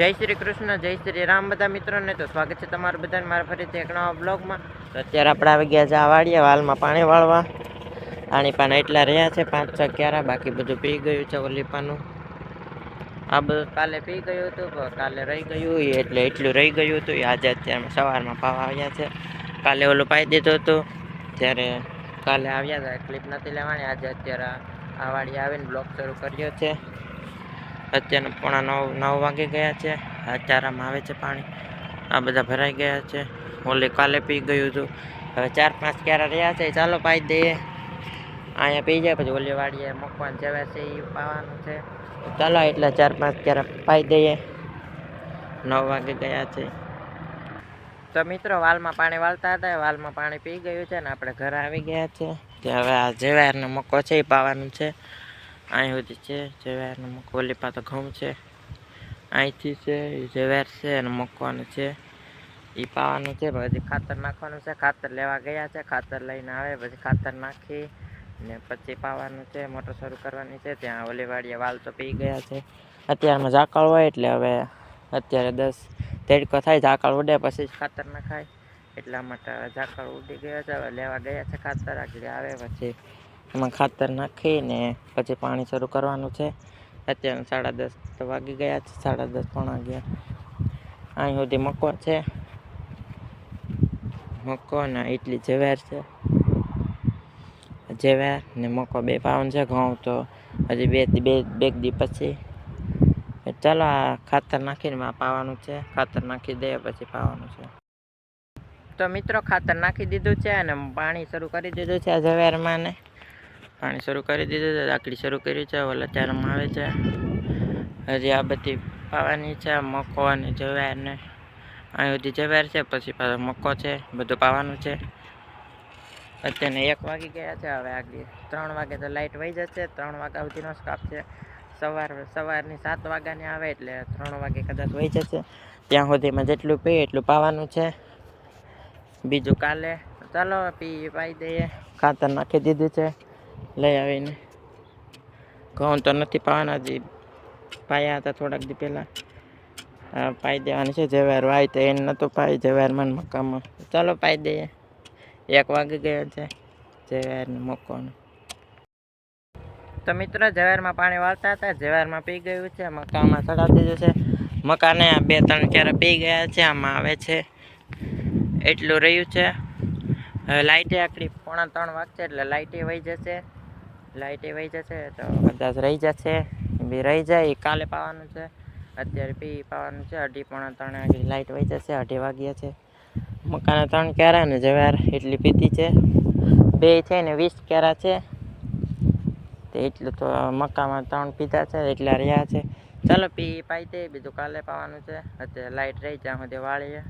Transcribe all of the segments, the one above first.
જય શ્રી કૃષ્ણ, જય શ્રી રામ બધા મિત્રોને તો સ્વાગત છે તમારું બધાને મારા ફરીથી એક નવા બ્લોગમાં તો અત્યારે આપણે આવી ગયા છે આ વાડીએ વાલમાં પાણી વાળવા. પાણી પાના એટલા રહ્યા છે, પાંચ છ ક્યારા, બાકી બધું પી ગયું છે ઓલીપાનું. આ બધું કાલે પી ગયું હતું કાલે રહી ગયું એટલે એટલું રહી ગયું હતું એ આજે અત્યારે સવારમાં પાવા આવ્યા છે. કાલે ઓલું પાઈ દીધું હતું, ત્યારે કાલે આવ્યા હતા ક્લિપ નથી લેવાની, આજે અત્યારે આ વાડી આવીને બ્લોગ શરૂ કર્યો છે. અત્યારે પોણા નવ નવ વાગી ગયા છે. ચારામાં આવે છે પાણી. આ બધા ભરાઈ ગયા છે. ઓલી કાલે પી ગયું હતું. હવે ચાર પાંચ ક્યારા રહ્યા છે. ચાલો પાઈ દઈએ. અહીંયા પી જાય, પછી ઓલી વાડીએ મકવાન જેવા છે એ પાવાનું છે. ચાલો એટલે ચાર પાંચ ક્યારા પાઈ દઈએ. નવ વાગે ગયા છે. તો મિત્રો, વાલમાં પાણી વાળતા હતા. વાલમાં પાણી પી ગયું છે ને આપણે ઘરે આવી ગયા છે. કે હવે આ જેવારનો મકો છે, એ પાવાનું છે. અહીં સુધી છે ઝવેર ને મૂકવા લીપા તો ઘઉં છે. અહીંથી છે એ જેવાર છે અને મકવાનું છે. એ પાવાનું છે, પછી ખાતર નાખવાનું છે, ખાતર લેવા ગયા છે, ખાતર લઈને આવે, પછી ખાતર નાખી ને પછી પાવાનું છે, મોટર શરૂ કરવાની છે, ત્યાં ઓલી વાલ તો પી ગયા છે. અત્યારમાં ઝાકળ હોય એટલે હવે અત્યારે દસ તેડકો થાય, ઝાકળ ઉડે પછી જ ખાતર નખાય. એટલા માટે ઝાકળ ઉડી ગયા છે, હવે લેવા ગયા છે, ખાતર આગળ આવે પછી એમાં ખાતર નાખીને પછી પાણી શરૂ કરવાનું છે. અત્યારે સાડા દસ તો વાગી ગયા છે, સાડા દસ પોણા ગયા અહીં સુધી મકો છે. મકો ને ઇટલી જેવેર છે. જેવેર ને મકો બે પાવન છે, ઘઉં તો હજી બે બે બે દી પછી. ચાલો આ ખાતર નાખીને આ પાવાનું છે. ખાતર નાખી દે પછી પાવાનું છે. તો મિત્રો ખાતર નાખી દીધું છે અને પાણી શરૂ કરી દીધું છે આ ઝવેરમાં ને. પાણી શરૂ કરી દીધું છે આકડી શરૂ કરી છે, ઓલા ચારમાં આવે છે. હજી આ બધી પાવાની છે મકો અને જવેર ને અહીં સુધી જવેર છે, પછી પાછો મકો છે, બધું પાવાનું છે. અત્યારે એક વાગી ગયા છે, હવે આગળ ત્રણ વાગે તો લાઇટ વહી જશે, ત્રણ વાગ્યા સુધીનો સ્કાપ છે. સવાર, સવારની સાત વાગ્યાની આવે એટલે ત્રણ વાગે કદાચ વહી જશે. ત્યાં સુધીમાં જેટલું પીએ એટલું પાવાનું છે. બીજું કાલે, ચાલો પી પાઈ દઈએ. ખાતર નાખી દીધું છે. લઈ આવીને. ઘઉં તો નથી પાવાના જે પાયા હતા થોડાક દી પહેલાં. પાઈ દેવાની છે, જવાર વાય તો એને નહોતું પાય જવારમાં મકામાં. ચાલો પાઈ દઈએ. એક વાગી ગયો છે, જવારને ને તો મિત્રો, જવારમાં પાણી વાળતા હતા, જવારમાં પી ગયું છે, મકામાં ચડાવી દીધું છે. મકાને બે ત્રણ ક્યારે પી ગયા છે, આમાં આવે છે. એટલું રહ્યું છે. હવે લાઇટે આકડી પોણા ત્રણ વાગશે એટલે લાઇટે વહી જશે. લાઇટે વહી જશે તો કદાચ રહી જશે. બી રહી જાય. એ કાલે પાવાનું છે. અત્યારે પી પાવાનું છે. અઢી પોણા ત્રણે આગળ લાઇટ વહી જશે. અઢી વાગ્યા છે. મકાના ત્રણ કેરા ને જવાર એટલી પીધી છે. બે છે ને વીસ કેરા છે. તે એટલું તો મકામાં ત્રણ પીધા છે. એટલા રહ્યા છે. ચાલો પી પાઈ દે. બીજું કાલે પાવાનું છે. અત્યારે લાઇટ રહી જ્યાં. સુધી વાળીએ.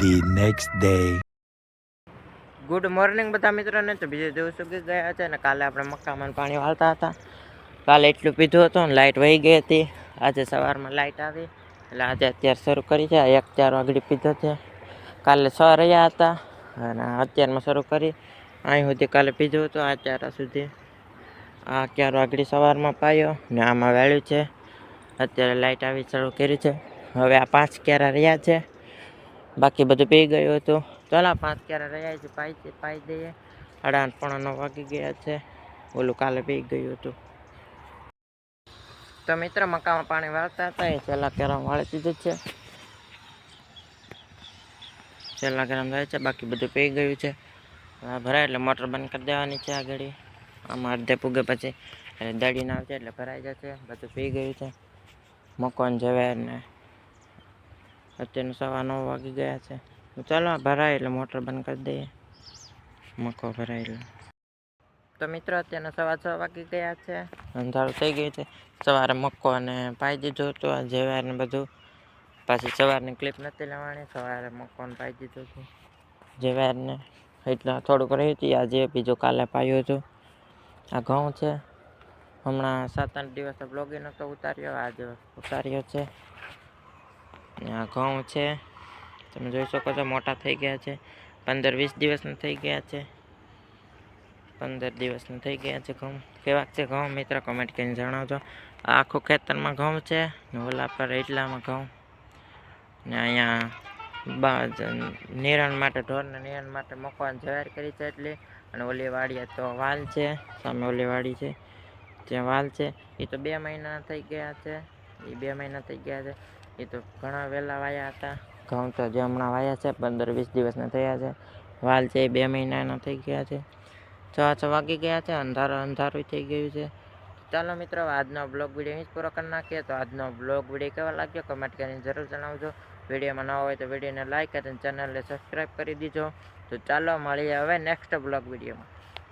The next day. Good morning બધા મિત્રોને. તો બીજે દેવ ઉગી ગયા છે અને કાલે આપણે મક્કામાં પાણી વાળતા હતા. કાલે એટલું પીધું હતું ને લાઇટ વહી ગઈ હતી. આજે સવારમાં લાઇટ આવી. એટલે આજે અત્યારે શરૂ કરી છે. એક ચાર વાગડી પીધો છે. કાલે છ રહ્યા હતા અને અત્યારમાં શરૂ કરી. અહીં સુધી કાલે પીધું હતું, આ ચાર સુધી. આ ચાર વાગડી સવારમાં પાયો ને આમાં વેળ્યું છે. અત્યારે લાઇટ આવી શરૂ કરી છે. હવે આ પાંચ ક્યારા રહ્યા છે. બાકી બધું પી ગયું હતું. ચાલો પાંચ ક્યારે રહ્યા છે? પાઈ પાઈ દઈએ. સાડા આઠ નવ વાગી ગયા છે. ઓલું કાલે પી ગયું હતું. તો મિત્ર, મકામાં પાણી વાળતા હતા, એ છેલ્લા કેરામ વાળી દીધું છે. છેલ્લા કેરામ થાય છે, બાકી બધું પી ગયું છે. ભરાય એટલે મોટર બંધ કરી દેવાની છે આગળ. આમાં અડધે પૂગે પછી દડીને આવશે એટલે ભરાઈ જશે. બધું પી ગયું છે. મકાન જવેર ને અત્યારે સવા નવ વાગી ગયા છે. ચાલો આ ભરાય એટલે મોટર બંધ કરી દઈએ. મકો ભરાય તો મિત્રો અત્યારના સવા છ વાગી ગયા છે. અંધારું થઈ ગયું છે. સવારે મક્કો અને પાઈ દીધું હતું આ જેવાર ને બધું. પાછી સવારની ક્લિપ નથી લેવાની સવારે મક્કોને પાઈ દીધું હતું જેવારને એટલે થોડુંક રહી હતી આજે બીજું કાલે પાયું હતું. આ ઘઉં છે. હમણાં સાત આઠ દિવસ બ્લોગિંગ નહોતો ઉતાર્યો આજે ઉતાર્યો છે. આ ઘઉં છે. તમે જોઈ શકો છો મોટા થઈ ગયા છે. પંદર વીસ દિવસના થઈ ગયા છે. પંદર દિવસના થઈ ગયા છે ઘઉં. કેવાક છે ઘઉં? મિત્ર કમેન્ટ કરીને જણાવજો. આખું ખેતરમાં ઘઉં છે ઓલા પર એટલામાં ઘઉં. ને અહીંયા નિરણ માટે, ઢોરને નિરણ માટે મૂકવાની જવાર કરી છે એટલી. અને ઓલી વાડીએ તો વાલ છે, સામે ઓલી વાડી છે, ત્યાં વાલ છે. એ તો બે મહિના થઈ ગયા છે. એ બે મહિના થઈ ગયા છે. એ તો ઘણા વહેલા વાયા હતા. ઘઉં તો જે હમણાં વાયા છે, પંદર વીસ દિવસના થયા છે. વાલ છે એ બે મહિનાના થઈ ગયા છે. છ છ વાગી ગયા છે, અંધારું અંધારું થઈ ગયું છે. ચાલો મિત્રો, આજનો બ્લોગ વીડિયો અહીં જ પૂરો કરી નાખીએ. તો આજનો બ્લોગ વીડિયો કેવો લાગ્યો કમેન્ટ કરીને જરૂર જણાવજો. વિડીયોમાં ન હોય તો વિડીયોને લાઇક અને ચેનલને સબસ્ક્રાઈબ કરી દીજો. તો ચાલો, મળીએ હવે નેક્સ્ટ બ્લોગ વિડીયોમાં